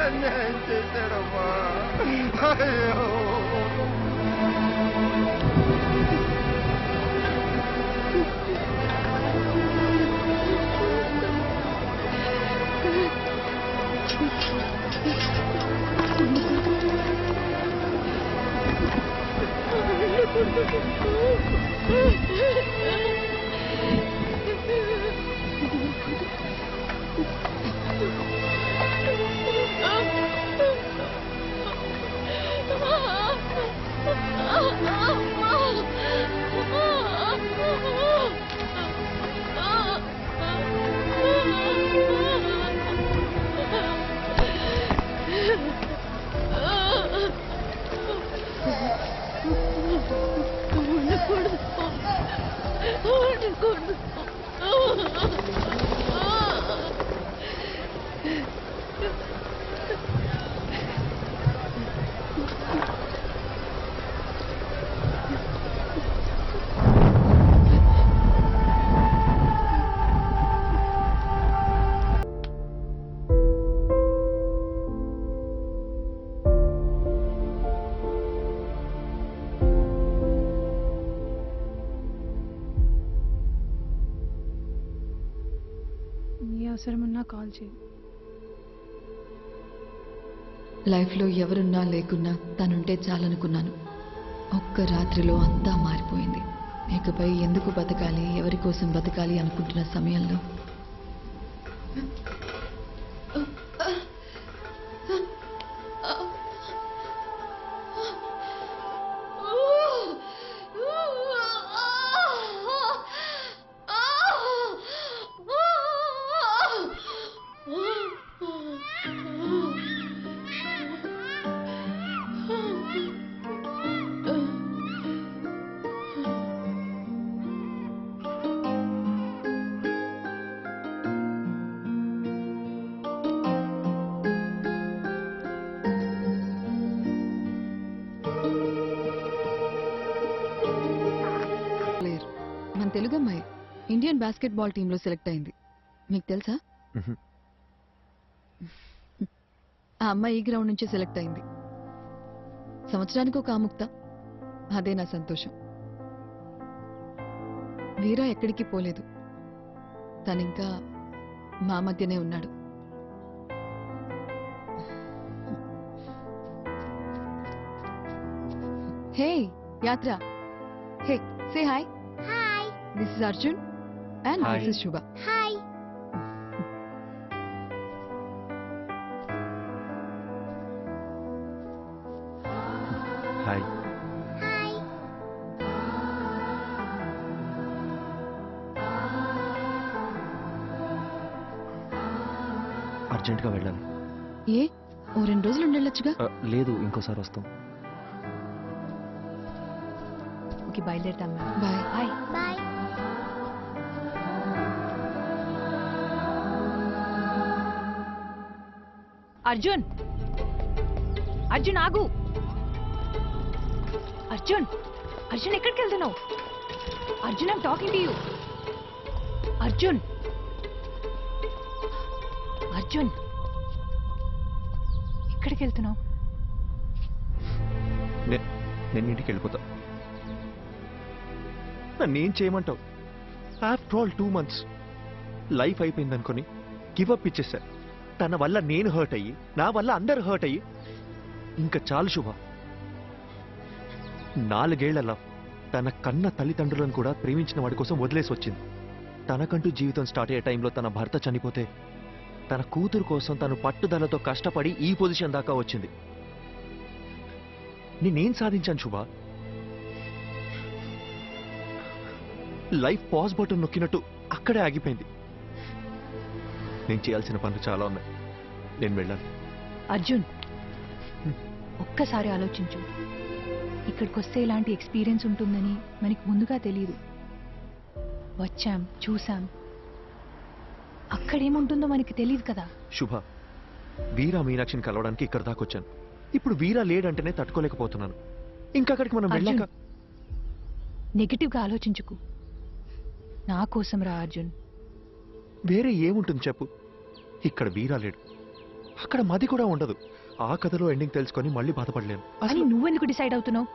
tenente Serpa. Ay, oh. అయ్యో నీ అవసరం ఉన్నా కాల్ చేయి. లైఫ్లో ఎవరున్నా లేకున్నా తనుంటే చాలనుకున్నాను. ఒక్క రాత్రిలో అంతా మారిపోయింది. ఇకపై ఎందుకు బతకాలి ఎవరి కోసం బతకాలి అనుకుంటున్న సమయంలో మన తెలుగు అమ్మాయి. ఇండియన్ బాస్కెట్బాల్ టీంలో సెలెక్ట్ అయింది. మీకు తెలుసా. ఆ అమ్మాయి ఈ గ్రౌండ్ నుంచే సెలెక్ట్ అయింది. సంవత్సరానికి ఒక ఆముక్త. అదే నా సంతోషం. వీరా ఎక్కడికి పోలేదు. తనింకా మా మధ్యనే ఉన్నాడు. Hey Yatra. Hey say hi. This is Arjun and Hi. This is Shubha hi hi hi అర్జెంటుగా వెళ్ళాలి. ఏ? ఓ రెండు రోజులు ఉండొచ్చుగా లేదు ఇంకోసారి వస్తాం. Okay బయలుదేరుతాం bye. Hi bye Arjun. Arjun ఆగు. అర్జున్ అర్జున్ ఎక్కడికి వెళ్తున్నావు? Arjun I'm talking to you Arjun. Arjun. ఎక్కడికి వెళ్తున్నావు? నేను ఇంటికి వెళ్ళిపోతా. నేను చేయమంటావు? After all two months life అయిపోయింది అనుకొని గివ్ అప్ ఇచ్చేసా. తన వల్ల నేను హర్ట్ అయ్యి నా వల్ల అందరు హర్ట్ అయ్యి. ఇంకా చాలు శుభ. నాలుగేళ్ళ తన కన్న తల్లిదండ్రులను కూడా ప్రేమించిన వాడి కోసం వదిలేసి వచ్చింది. తనకంటూ జీవితం స్టార్ట్ అయ్యే టైంలో తన భర్త చనిపోతే తన కూతురు కోసం తను పట్టుదలతో కష్టపడి ఈ పొజిషన్ దాకా వచ్చింది. నేనేం సాధించాను శుభ? లైఫ్ పాజ్ బటన్ నొక్కినట్టు అక్కడే ఆగిపోయింది. నేను చేయాల్సిన పనులు చాలా ఉన్నాయి. నేను వెళ్ళాలి. అర్జున్ ఒక్కసారి ఆలోచించు. ఇక్కడికి వస్తే ఇలాంటి ఎక్స్పీరియన్స్ ఉంటుందని మనకి ముందుగా తెలియదు వచ్చాం చూసాం అక్కడేముంటుందో మనకి తెలియదు కదా. శుభ వీరా మీనాక్షిని కలవడానికి ఇక్కడ దాకా వచ్చాను. ఇప్పుడు వీరా లేడంటేనే తట్టుకోలేకపోతున్నాను. ఇంకా అక్కడికి మనం. వెళ్ళాక? నెగిటివ్గా ఆలోచించుకు. నా కోసం రా అర్జున్. వేరే ఏముంటుంది చెప్పు? ఇక్కడ వీరా లేడు. అక్కడ మది కూడా ఉండదు. ఆ కథలో ఎండింగ్ తెలుసుకొని మళ్ళీ బాధపడలేను. అని అసలు నువ్వెందుకు డిసైడ్ అవుతున్నావు?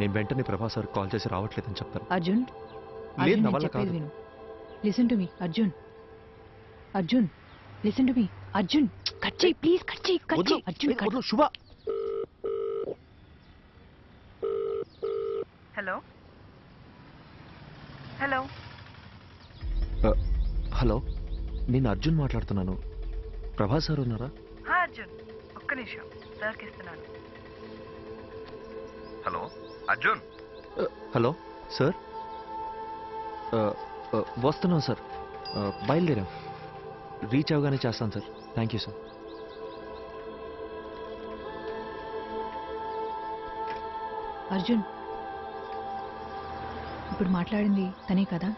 నేను వెంటనే ప్రభాస్ సార్ కాల్ చేసి రావట్లేదని చెప్తాను. అర్జున్ లేదు అర్జున్ నా నేను వల్ల చెప్పేది కాదు. విను. Listen to me Arjun. Arjun listen to me Arjun. Cut చేయి ప్లీజ్ కట్ చేయి కట్ వద్దు, చేయి. అర్జున్ ఏ, కట్ వద్దు, శుభ. హలో హలో హలో నేను అర్జున్ మాట్లాడుతున్నాను. ప్రభాస్ సార్ ఉన్నారా? హా అర్జున్. ఒక్క నిమిషం. సార్కి ఇస్తున్నాను హలో అర్జున్? Hello sir? వస్తున్నాం సార్. బయలుదేరాం. రీచ్ అవగానే చేస్తాను sir. Thank you sir. Arjun ఇప్పుడు మాట్లాడింది తనే కదా?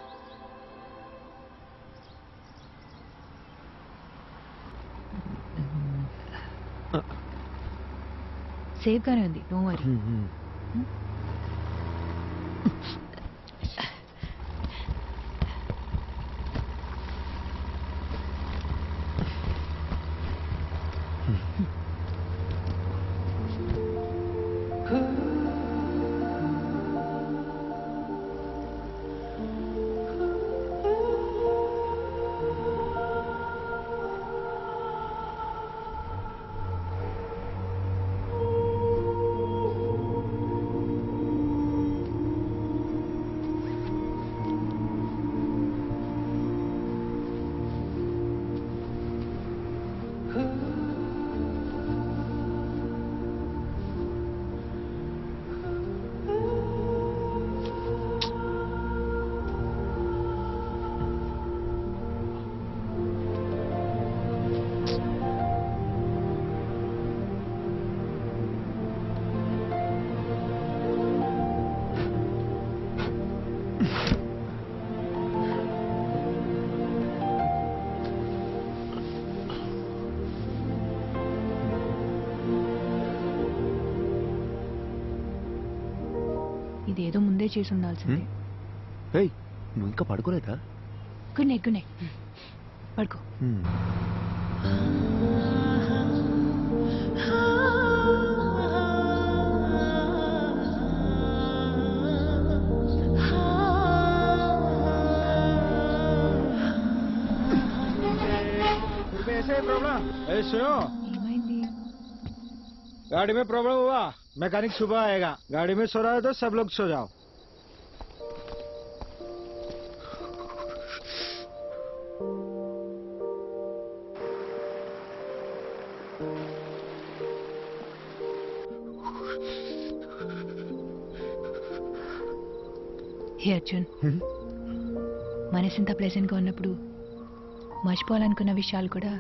సేఫ్గానే ఉంది. నో వరీ ఇదేదో ముందే చేసి ఉండాల్సిందే ఏయ్ నువ్వు ఇంకా పడుకోలేదా గుడ్ నైట్ గుడ్ నైట్ పడుకో Hmm. फिर भी ऐसे ही प्रॉब्लम अरे सुनो ఏమైంది गाड़ी में प्रॉब्लम हुआ मैकेनिक सुबह आएगा गाड़ी में सो रहा है तो सब लोग सो जाओ హే అర్జున్ Hmm? మనసు ఇంత ప్లెజెంట్గా ఉన్నప్పుడు మర్చిపోవాలనుకున్న విషయాలు కూడా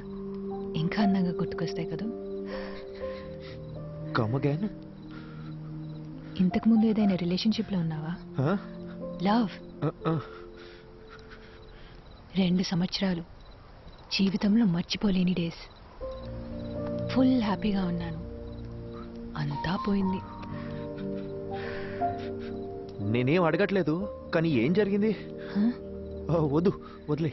ఇంకా అందంగా గుర్తుకొస్తాయి కదా Come again? ఇంతకు ముందు ఏదైనా రిలేషన్షిప్లో ఉన్నావా? లవ్. రెండు సంవత్సరాలు. జీవితంలో మర్చిపోలేని డేస్. ఫుల్ హ్యాపీగా ఉన్నాను. అంతా పోయింది. నేనేం అడగట్లేదు కానీ ఏం జరిగింది? వద్దు వదిలే.